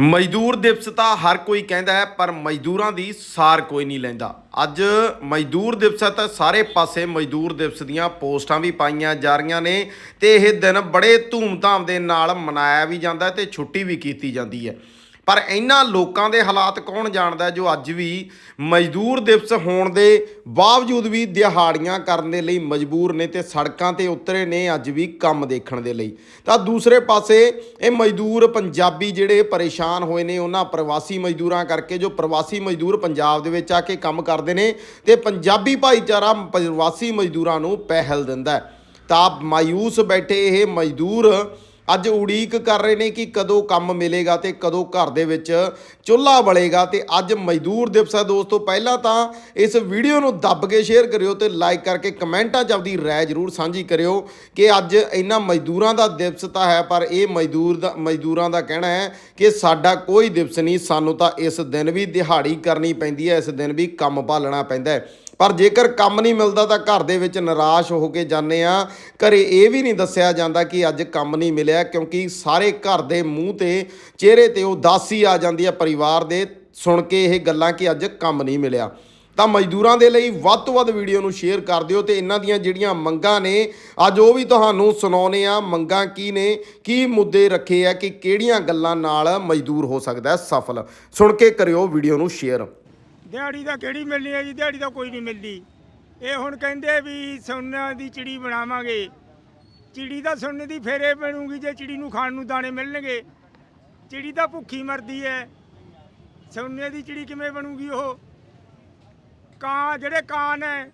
ਮਜ਼ਦੂਰ ਦਿਵਸ ਤਾਂ ਹਰ ਕੋਈ ਕਹਿੰਦਾ ਹੈ, ਪਰ ਮਜ਼ਦੂਰਾਂ ਦੀ ਸਾਰ ਕੋਈ ਨਹੀਂ ਲੈਂਦਾ। ਅੱਜ ਮਜ਼ਦੂਰ ਦਿਵਸ ਹੈ ਤਾਂ ਸਾਰੇ ਪਾਸੇ ਮਜ਼ਦੂਰ ਦਿਵਸ ਦੀਆਂ ਪੋਸਟਾਂ ਵੀ ਪਾਈਆਂ ਜਾ ਰਹੀਆਂ ਨੇ ਤੇ ਇਹ ਦਿਨ ਬੜੇ ਧੂਮਧਾਮ ਦੇ ਨਾਲ ਮਨਾਇਆ ਵੀ ਜਾਂਦਾ ਹੈ ਤੇ ਛੁੱਟੀ ਵੀ ਕੀਤੀ ਜਾਂਦੀ ਹੈ। ਪਰ ਇਹਨਾਂ ਲੋਕਾਂ ਦੇ ਹਾਲਾਤ ਕੌਣ ਜਾਣਦਾ ਜੋ ਅੱਜ ਵੀ ਮਜ਼ਦੂਰ ਦਿਵਸ ਹੋਣ ਦੇ ਬਾਵਜੂਦ ਵੀ ਦਿਹਾੜੀਆਂ ਕਰਨ ਦੇ ਲਈ ਮਜਬੂਰ ਨੇ ਤੇ ਸੜਕਾਂ ਤੇ ਉਤਰੇ ਨੇ ਅੱਜ ਵੀ ਕੰਮ ਦੇਖਣ ਦੇ ਲਈ। ਤਾਂ ਦੂਸਰੇ ਪਾਸੇ ਇਹ ਮਜ਼ਦੂਰ ਪੰਜਾਬੀ ਜਿਹੜੇ ਪਰੇਸ਼ਾਨ ਹੋਏ ਨੇ, ਉਹਨਾਂ ਪ੍ਰਵਾਸੀ ਮਜ਼ਦੂਰਾਂ ਕਰਕੇ ਜੋ ਪ੍ਰਵਾਸੀ ਮਜ਼ਦੂਰ ਪੰਜਾਬ ਦੇ ਵਿੱਚ ਆ ਕੇ ਕੰਮ ਕਰਦੇ ਨੇ ਤੇ ਪੰਜਾਬੀ ਭਾਈਚਾਰਾ ਪ੍ਰਵਾਸੀ ਮਜ਼ਦੂਰਾਂ ਨੂੰ ਪਹਿਲ ਦਿੰਦਾ ਤਾਂ ਮਾਯੂਸ ਬੈਠੇ ਇਹ ਮਜ਼ਦੂਰ ਅੱਜ ਉਡੀਕ ਕਰ ਰਹੇ ਨੇ ਕਿ ਕਦੋਂ ਕੰਮ ਮਿਲੇਗਾ ਤੇ ਕਦੋਂ ਘਰ ਦੇ ਵਿੱਚ ਚੁੱਲ੍ਹਾ ਬਲੇਗਾ ਤੇ ਅੱਜ ਮਜ਼ਦੂਰ ਦਿਵਸ ਹੈ ਦੋਸਤੋ, ਪਹਿਲਾਂ ਤਾਂ ਇਸ ਵੀਡੀਓ ਨੂੰ ਦੱਬ ਕੇ ਸ਼ੇਅਰ ਕਰਿਓ ਤੇ ਲਾਈਕ ਕਰਕੇ ਕਮੈਂਟਾਂ 'ਚ ਆਪਦੀ ਰਾਏ ਜ਼ਰੂਰ ਸਾਂਝੀ ਕਰਿਓ ਕਿ ਅੱਜ ਇਹਨਾਂ ਮਜ਼ਦੂਰਾਂ ਦਾ ਦਿਵਸ ਤਾਂ ਹੈ, ਪਰ ਇਹ ਮਜ਼ਦੂਰ ਦਾ ਮਜ਼ਦੂਰਾਂ ਦਾ ਕਹਿਣਾ ਹੈ ਕਿ ਸਾਡਾ ਕੋਈ ਦਿਵਸ ਨਹੀਂ, ਸਾਨੂੰ ਤਾਂ ਇਸ ਦਿਨ ਵੀ ਦਿਹਾੜੀ ਕਰਨੀ ਪੈਂਦੀ ਹੈ, ਇਸ ਦਿਨ ਵੀ ਕੰਮ ਭਾਲਣਾ ਪੈਂਦਾ ਹੈ। ਪਰ ਜੇਕਰ ਕੰਮ ਨਹੀਂ ਮਿਲਦਾ ਤਾਂ ਘਰ ਦੇ ਵਿੱਚ ਨਿਰਾਸ਼ ਹੋ ਕੇ ਜਾਂਦੇ ਆ ਘਰੇ ਇਹ ਵੀ ਨਹੀਂ ਦੱਸਿਆ ਜਾਂਦਾ ਕਿ ਅੱਜ ਕੰਮ ਨਹੀਂ ਮਿਲਿਆ ਕਿਉਂਕਿ ਸਾਰੇ ਘਰ ਦੇ ਮੂੰਹ ਤੇ ਚਿਹਰੇ ਤੇ ਉਦਾਸੀ ਆ ਜਾਂਦੀ ਹੈ ਪਰਿਵਾਰ ਦੇ ਸੁਣ ਕੇ ਇਹ ਗੱਲਾਂ ਕਿ ਅੱਜ ਕੰਮ ਨਹੀਂ ਮਿਲਿਆ। ਤਾਂ ਮਜ਼ਦੂਰਾਂ ਦੇ ਲਈ ਵੱਧ ਤੋਂ ਵੱਧ ਵੀਡੀਓ ਨੂੰ ਸ਼ੇਅਰ ਕਰ ਦਿਓ ਤੇ ਇਹਨਾਂ ਦੀਆਂ ਜਿਹੜੀਆਂ ਮੰਗਾਂ ਨੇ, ਅੱਜ ਉਹ ਵੀ ਤੁਹਾਨੂੰ ਸੁਣਾਉਣੇ ਆ ਮੰਗਾਂ ਕੀ ਨੇ, ਕੀ ਮੁੱਦੇ ਰੱਖੇ ਆ, ਕਿ ਕਿਹੜੀਆਂ ਗੱਲਾਂ ਨਾਲ ਮਜ਼ਦੂਰ ਹੋ ਸਕਦਾ ਸਫਲ। ਸੁਣ ਕੇ ਕਰਿਓ ਵੀਡੀਓ ਨੂੰ ਸ਼ੇਅਰ। ਦਿਹਾੜੀ ਤਾਂ ਕਿਹੜੀ ਮਿਲਣੀ ਹੈ ਜੀ? ਦਿਹਾੜੀ ਤਾਂ ਕੋਈ ਨਹੀਂ ਮਿਲਦੀ। ਇਹ ਹੁਣ ਕਹਿੰਦੇ ਵੀ ਸੋਨਾ ਦੀ ਚਿੜੀ ਬਣਾਵਾਂਗੇ। ਚਿੜੀ ਤਾਂ ਸੋਨੇ ਦੀ ਫੇਰੇ ਬਣੂਗੀ ਜੇ ਚਿੜੀ ਨੂੰ ਖਾਣ ਨੂੰ ਦਾਣੇ ਮਿਲਣਗੇ। ਚਿੜੀ ਤਾਂ ਭੁੱਖੀ ਮਰਦੀ ਹੈ। ਸੋਨੇ ਦੀ ਚਿੜੀ ਕਿਵੇਂ ਬਣੂਗੀ ਉਹ? ਕਾਂ, ਜਿਹੜੇ ਕਾਂ ਨੇ,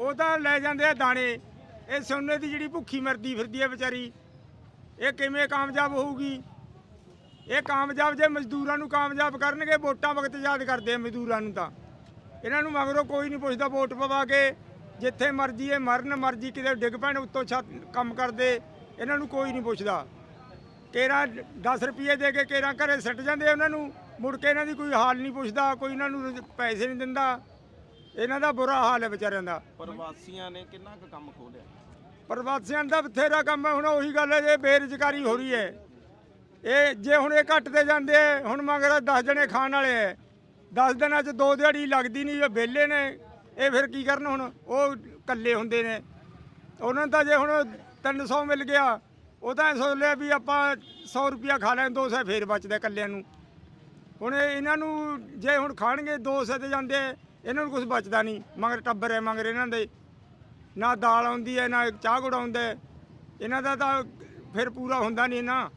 ਉਹ ਤਾਂ ਲੈ ਜਾਂਦੇ ਆ ਦਾਣੇ। ਇਹ ਸੋਨੇ ਦੀ ਜਿਹੜੀ ਭੁੱਖੀ ਮਰਦੀ ਫਿਰਦੀ ਹੈ ਵਿਚਾਰੀ। ਇਹ ਕਿਵੇਂ ਕਾਮਯਾਬ ਹੋਊਗੀ? ਇਹ ਕਾਮਯਾਬ ਜੇ ਮਜ਼ਦੂਰਾਂ ਨੂੰ ਕਾਮਯਾਬ ਕਰਨਗੇ ਵੋਟਾਂ ਵਕਤ ਯਾਦ ਕਰਦੇ ਆ ਮਜ਼ਦੂਰਾਂ ਨੂੰ ਤਾਂ। ਇਹਨਾਂ ਨੂੰ ਮਗਰੋਂ ਕੋਈ ਨਹੀਂ ਪੁੱਛਦਾ ਵੋਟ ਪਵਾ ਕੇ ਜਿੱਥੇ ਮਰਜ਼ੀ ਇਹ ਮਰਨ ਮਰਜ਼ੀ ਕਿਤੇ ਡਿੱਗ ਪੈਣ ਉੱਤੋਂ ਛੱਤ ਕੰਮ ਕਰਦੇ ਇਹਨਾਂ ਨੂੰ ਕੋਈ ਨਹੀਂ ਪੁੱਛਦਾ। ਕੇਰਾ 10 ਰੁਪਏ ਦੇ ਕੇ ਕੇਰਾ ਘਰੇ ਸੱਟ ਜਾਂਦੇ ਉਹਨਾਂ ਨੂੰ ਮੁੜ ਕੇ ਇਹਨਾਂ ਦੀ ਕੋਈ ਹਾਲ ਨਹੀਂ ਪੁੱਛਦਾ ਕੋਈ ਇਹਨਾਂ ਨੂੰ ਪੈਸੇ ਨਹੀਂ ਦਿੰਦਾ। ਇਹਨਾਂ ਦਾ ਬੁਰਾ ਹਾਲ ਹੈ ਵਿਚਾਰਿਆਂ ਦਾ। ਪ੍ਰਵਾਸੀਆਂ ਨੇ ਕਿੰਨਾ ਕੁ ਕੰਮ ਖੋਲਿਆ ਪ੍ਰਵਾਸੀਆਂ ਦਾ ਬਥੇਰਾ ਕੰਮ ਹੈ ਹੁਣ ਉਹੀ ਗੱਲ ਹੈ ਜੇ ਬੇਰੁਜ਼ਗਾਰੀ ਹੋ ਰਹੀ ਹੈ ਇਹ ਜੇ ਹੁਣ ਇਹ ਘਟਦੇ ਜਾਂਦੇ ਆ, ਹੁਣ ਮਗਰ 10 ਜਣੇ ਖਾਣ ਵਾਲੇ ਐ 10 ਦਿਨਾਂ 'ਚ ਦੋ ਦਿਹਾੜੀ ਲੱਗਦੀ ਨਹੀਂ ਇਹ ਵਿਹਲੇ ਨੇ। ਇਹ ਫਿਰ ਕੀ ਕਰਨ ਹੁਣ? ਉਹ ਇਕੱਲੇ ਹੁੰਦੇ ਨੇ। ਉਹਨਾਂ ਨੂੰ ਤਾਂ ਜੇ ਹੁਣ 300 ਮਿਲ ਗਿਆ ਉਹ ਤਾਂ ਇਹ ਸੋਚ ਲਿਆ ਵੀ ਆਪਾਂ 100 ਰੁਪਿਆ ਖਾ ਲੈਣ 200 ਫੇਰ ਬਚਦਾ ਇਕੱਲਿਆਂ ਨੂੰ। ਹੁਣ ਇਹ ਇਹਨਾਂ ਨੂੰ ਜੇ ਹੁਣ ਖਾਣਗੇ 200 ਤੇ ਜਾਂਦੇ ਇਹਨਾਂ ਨੂੰ ਕੁਝ ਬਚਦਾ ਨਹੀਂ। ਮਗਰ ਟੱਬਰ ਹੈ ਮਗਰ ਇਹਨਾਂ ਦੇ। ਨਾ ਦਾਲ ਆਉਂਦੀ ਹੈ ਨਾ ਚਾਹ ਗੁੜ ਆਉਂਦਾ ਇਹਨਾਂ ਦਾ ਤਾਂ ਫਿਰ ਪੂਰਾ ਹੁੰਦਾ ਨਹੀਂ ਨਾ।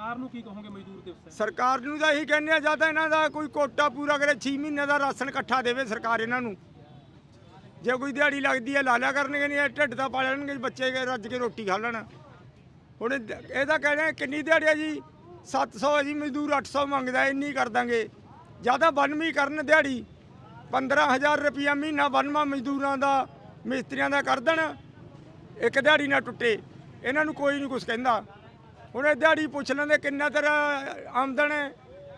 ਸਰਕਾਰ ਨੂੰ ਕੀ ਕਹੋਗੇ ਮਜ਼ਦੂਰ ਦਿਵਸ ਤੇ? ਸਰਕਾਰ ਨੂੰ ਤਾਂ ਇਹੀ ਕਹਿੰਦੇ ਆ ਜਾਂ ਤਾਂ ਇਹਨਾਂ ਦਾ ਕੋਈ ਕੋਟਾ ਪੂਰਾ ਕਰੇ 6 ਮਹੀਨੇ ਦਾ ਰਾਸ਼ਨ ਇਕੱਠਾ ਦੇਵੇ ਸਰਕਾਰ ਇਹਨਾਂ ਨੂੰ। ਜੇ ਕੋਈ ਦਿਹਾੜੀ ਲੱਗਦੀ ਹੈ ਲਾ ਲਿਆ ਕਰਨਗੇ ਨਹੀਂ ਇਹ ਢਿੱਡ ਤਾਂ ਪਾ ਲੈਣਗੇ ਬੱਚੇ ਕੇ ਰੱਜ ਕੇ ਰੋਟੀ ਖਾ ਲੈਣ। ਹੁਣ ਇਹ ਇਹ ਤਾਂ ਕਹਿੰਦੇ ਆ, ਕਿੰਨੀ ਦਿਹਾੜੀ ਆ ਜੀ? 700 ਹੈ ਜੀ ਮਜ਼ਦੂਰ 800 ਮੰਗਦਾ ਇੰਨੀ ਕਰ ਦਾਂਗੇ। ਜ਼ਿਆਦਾ ਬੰਨਵੀਂ ਕਰਨ ਦਿਹਾੜੀ 15000 ਰੁਪਿਆ ਮਹੀਨਾ ਬੰਨਵਾ ਮਜ਼ਦੂਰਾਂ ਦਾ ਮਿਸਤਰੀਆਂ ਦਾ ਕਰ ਦੇਣ ਇੱਕ ਦਿਹਾੜੀ ਨਾ ਟੁੱਟੇ। ਇਹਨਾਂ ਨੂੰ ਕੋਈ ਨਹੀਂ ਕੁਝ ਕਹਿੰਦਾ। ਹੁਣ ਇਹ ਦਿਹਾੜੀ ਪੁੱਛ ਲੈਂਦੇ ਕਿੰਨਾ ਤੇਰਾ ਆਮਦਨ ਹੈ।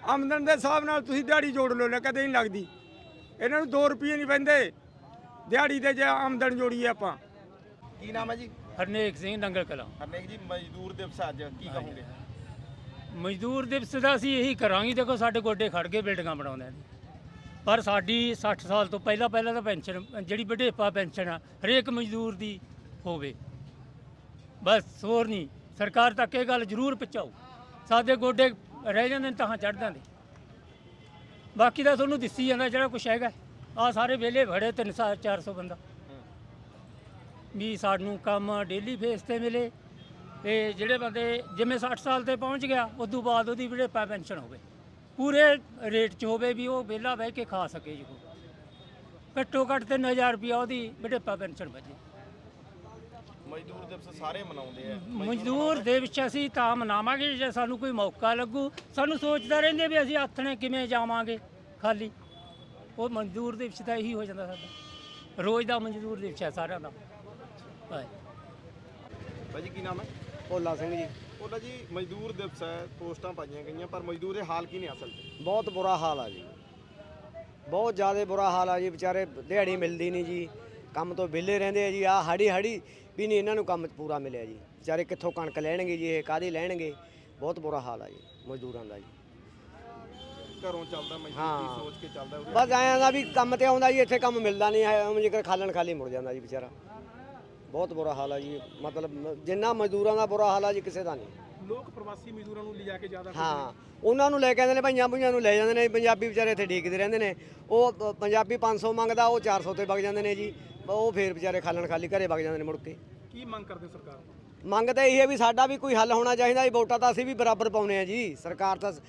ਆਮਦਨ ਦੇ ਹਿਸਾਬ ਨਾਲ ਤੁਸੀਂ ਦਿਹਾੜੀ ਜੋੜ ਲਓ ਲੈ ਕਦੇ ਨਹੀਂ ਲੱਗਦੀ। ਇਹਨਾਂ ਨੂੰ 2 ਰੁਪਏ ਨਹੀਂ ਪੈਂਦੇ। ਦਿਹਾੜੀ ਦੇ ਜੇ ਆਮਦਨ ਜੋੜੀਏ ਆਪਾਂ। ਕੀ ਨਾਮ ਹੈ ਜੀ? ਹਰਨੇਕ ਸਿੰਘ ਨੰਗਲ ਕਲਾਂ। ਹਰਨੇਕ ਜੀ ਮਜ਼ਦੂਰ ਦਿਵਸ ਅੱਜ ਕੀ ਕਹੋਗੇ? ਮਜ਼ਦੂਰ ਦਿਵਸ ਦਾ ਅਸੀਂ ਇਹੀ ਕਰਾਂਗੇ ਦੇਖੋ ਸਾਡੇ ਗੋਡੇ ਖੜ ਕੇ ਬਿਲਡਿੰਗਾਂ ਬਣਾਉਂਦੇ ਨੇ। ਪਰ ਸਾਡੀ 60 ਸਾਲ ਤੋਂ ਪਹਿਲਾਂ ਪਹਿਲਾਂ ਤਾਂ ਪੈਨਸ਼ਨ ਜਿਹੜੀ ਵਡੇਪਾ ਪੈਨਸ਼ਨ ਆ ਹਰੇਕ ਮਜ਼ਦੂਰ ਦੀ ਹੋਵੇ। ਬਸ ਹੋਰ ਨਹੀਂ। ਸਰਕਾਰ ਤੱਕ ਇਹ ਗੱਲ ਜ਼ਰੂਰ ਪਹੁੰਚਾਓ। ਸਾਡੇ ਗੋਡੇ ਰਹਿ ਜਾਂਦੇ ਨੇ ਤਾਂ ਚੜ ਜਾਂਦੇ। ਬਾਕੀ ਤਾਂ ਤੁਹਾਨੂੰ ਦਿੱਸੀ ਜਾਂਦਾ ਜਿਹੜਾ ਕੁਛ ਹੈਗਾ। ਆ ਸਾਰੇ ਵਿਹਲੇ ਫੜੇ 300 400 ਬੰਦਾ। ਵੀ ਸਾਨੂੰ ਕੰਮ ਡੇਲੀ ਫੇਸ ਤੇ ਮਿਲੇ। ਤੇ ਜਿਹੜੇ ਬੰਦੇ ਜਿਵੇਂ 60 ਸਾਲ ਤੇ ਪਹੁੰਚ ਗਿਆ ਉਸ ਤੋਂ ਬਾਅਦ ਉਹਦੀ ਵਡੇਪਾ ਪੈਨਸ਼ਨ ਹੋਵੇ। ਪੂਰੇ ਰੇਟ 'ਚ ਹੋਵੇ ਵੀ ਉਹ ਵਿਹਲਾ ਬਹਿ ਕੇ ਖਾ ਸਕੇ ਜੀ ਘੱਟੋ ਘੱਟ 3000 ਰੁਪਇਆ ਉਹਦੀ ਵਡੇਪਾ ਪੈਨਸ਼ਨ ਬਚੇ। ਮਜ਼ਦੂਰ ਦਿਵਸ ਸਾਰੇ ਮਨਾਉਂਦੇ ਆ। ਮਜ਼ਦੂਰ ਦੇ ਵਿੱਚ ਅਸੀਂ ਤਾਂ ਮਨਾਵਾਂਗੇ ਜੇ ਸਾਨੂੰ ਕੋਈ ਮੌਕਾ ਲੱਗੂ। ਸਾਨੂੰ ਸੋਚਦਾ ਰਹਿੰਦੇ ਵੀ ਅਸੀਂ ਆਥਣੇ ਕਿਵੇਂ ਜਾਵਾਂਗੇ ਖਾਲੀ। ਉਹ ਮਜ਼ਦੂਰ ਦੇ ਵਿੱਚ ਤਾਂ ਇਹੀ ਹੋ ਜਾਂਦਾ ਸਾਡਾ। ਰੋਜ਼ ਦਾ ਮਜ਼ਦੂਰ ਦੇ ਵਿੱਚ ਹੈ ਸਾਰਿਆਂ ਦਾ। ਹਾਂ ਭਾਜੀ ਕੀ ਨਾਮ ਹੈ? ਭੋਲਾ ਸਿੰਘ ਜੀ। ਉਹਦਾ ਜੀ ਮਜ਼ਦੂਰ ਦਿਵਸ ਹੈ ਪੋਸਟਾਂ ਪਾਈਆਂ ਗਈਆਂ ਪਰ ਮਜ਼ਦੂਰ ਦੇ ਹਾਲ ਕੀ ਨੇ ਅਸਲ ਬਹੁਤ ਬੁਰਾ ਹਾਲ ਆ ਜੀ। ਬਹੁਤ ਜ਼ਿਆਦਾ ਬੁਰਾ ਹਾਲ ਆ ਜੀ ਵਿਚਾਰੇ ਦਿਹਾੜੀ ਮਿਲਦੀ ਨਹੀਂ ਜੀ। ਕੰਮ ਤੋਂ ਵਿਹਲੇ ਰਹਿੰਦੇ ਆ ਜੀ। ਆ ਹਾੜੀ ਹਾੜੀ ਵੀ ਨਹੀਂ ਇਹਨਾਂ ਨੂੰ ਕੰਮ ਪੂਰਾ ਮਿਲਿਆ ਜੀ। ਵਿਚਾਰੇ ਕਿੱਥੋਂ ਕਣਕ ਲੈਣਗੇ ਜੀ ਇਹ ਕਾਹਦੀ ਲੈਣਗੇ? ਬਹੁਤ ਬੁਰਾ ਹਾਲ ਆ ਜੀ ਮਜ਼ਦੂਰਾਂ ਦਾ ਜੀ। ਘਰੋਂ ਚੱਲਦਾ ਮਜ਼ਦੂਰ ਹਾਂ। ਸੋਚ ਕੇ ਚੱਲਦਾ ਬਸ ਐਂ ਦਾ ਵੀ ਕੰਮ ਤੇ ਆਉਂਦਾ ਜੀ ਇੱਥੇ ਕੰਮ ਮਿਲਦਾ ਨਹੀਂ ਹੈ ਉਹ ਜੇਕਰ ਖਾਲਣ ਖਾਲੀ ਮੁੜ ਜਾਂਦਾ ਜੀ ਵਿਚਾਰਾ। ਬਹੁਤ ਬੁਰਾ ਹਾਲ ਆ ਜੀ ਮਤਲਬ ਮ- ਜਿੰਨਾ ਮਜ਼ਦੂਰਾਂ ਦਾ ਬੁਰਾ ਹਾਲ ਆ ਜੀ ਕਿਸੇ ਦਾ ਨਹੀਂ। ਲੋਕ ਪ੍ਰਵਾਸੀ ਮਜ਼ਦੂਰਾਂ ਨੂੰ ਲਿਜਾ ਕੇ ਜ਼ਿਆਦਾ ਹਾਂ ਉਹਨਾਂ ਨੂੰ ਲੈ ਕੇ ਆਉਂਦੇ ਨੇ ਭਈਆਂ ਭੁਈਆਂ ਨੂੰ ਲੈ ਜਾਂਦੇ ਨੇ ਪੰਜਾਬੀ ਵਿਚਾਰੇ ਇੱਥੇ ਢੀਕਦੇ ਰਹਿੰਦੇ ਨੇ। ਉਹ ਪ- ਪੰਜਾਬੀ 500 ਮੰਗਦਾ ਉਹ 400 ਤੇ ਵਗ ਜਾਂਦੇ ਨੇ ਜੀ। ਉਹ ਫੇਰ ਵਿਚਾਰੇ ਖਾਲਣ ਖਾਲੀ ਘਰੇ ਵਗ ਜਾਂਦੇ ਨੇ ਮੁੜ ਕੇ। ਕੀ ਮੰਗ ਕਰਦੇ ਹੋ ਸਰਕਾਰ ਤੋਂ? ਮੰਗ ਤਾਂ ਇਹ ਹੈ ਵੀ ਸਾਡਾ ਵੀ ਕੋਈ ਹੱਲ ਹੋਣਾ ਚਾਹੀਦਾ ਜੀ ਵੋਟਾਂ ਤਾਂ ਅਸੀਂ ਵੀ ਬਰਾਬਰ ਪਾਉਨੇ ਆ ਜੀ। ਸਰਕਾਰ ਤਾਂ ਸ-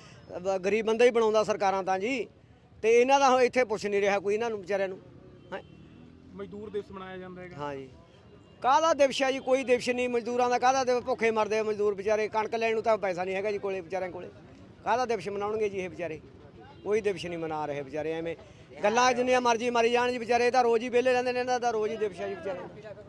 ਗਰੀਬ ਬੰਦਾ ਹੀ ਬਣਾਉਂਦਾ ਸਰਕਾਰਾਂ ਤਾਂ ਜੀ। ਤੇ ਇਹਨਾਂ ਦਾ ਹੁਣ ਇੱਥੇ ਪੁੱਛ ਨਹੀਂ ਰਿਹਾ ਕੋਈ ਇਹਨਾਂ ਨੂੰ ਵਿਚਾਰਿਆਂ ਨੂੰ ਹੈਂ। ਮਜ਼ਦੂਰ ਦਿਵਸ ਮਨਾਇਆ ਜਾਂਦਾ ਹੈਗਾ। ਹਾਂ ਜੀ। ਕਾਹਦਾ ਦਿਵਸ ਹੈ ਜੀ? ਕੋਈ ਦਿਵਸ ਨਹੀਂ, ਮਜ਼ਦੂਰਾਂ ਦਾ ਕਾਹਦਾ ਦਿਵਸ? ਭੁੱਖੇ ਮਰਦੇ ਆ ਮਜ਼ਦੂਰ ਵਿਚਾਰੇ। ਕਣਕ ਲੈਣ ਨੂੰ ਤਾਂ ਪੈਸਾ ਨਹੀਂ ਹੈਗਾ ਜੀ ਕੋਲੇ, ਵਿਚਾਰਿਆਂ ਕੋਲੇ। ਕਾਹਦਾ ਦਿਵਸ ਮਨਾਉਣਗੇ ਜੀ ਇਹ ਵਿਚਾਰੇ? ਕੋਈ ਦਿਵਸ ਨਹੀਂ ਮਨਾ ਰਹੇ ਵਿਚਾਰੇ, ਐਵੇਂ। ਗੱਲਾਂ ਜਿੰਨੀਆਂ ਮਰਜ਼ੀ ਮਾਰੀ ਜਾਣ ਜੀ ਵਿਚਾਰੇ, ਇਹ ਤਾਂ ਰੋਜ਼ ਹੀ ਵਿਹਲੇ ਰਹਿੰਦੇ ਨੇ, ਇਹਨਾਂ ਦਾ ਰੋਜ਼ ਹੀ ਦਿਵਸ ਹੈ ਜੀ ਵਿਚਾਰੇ।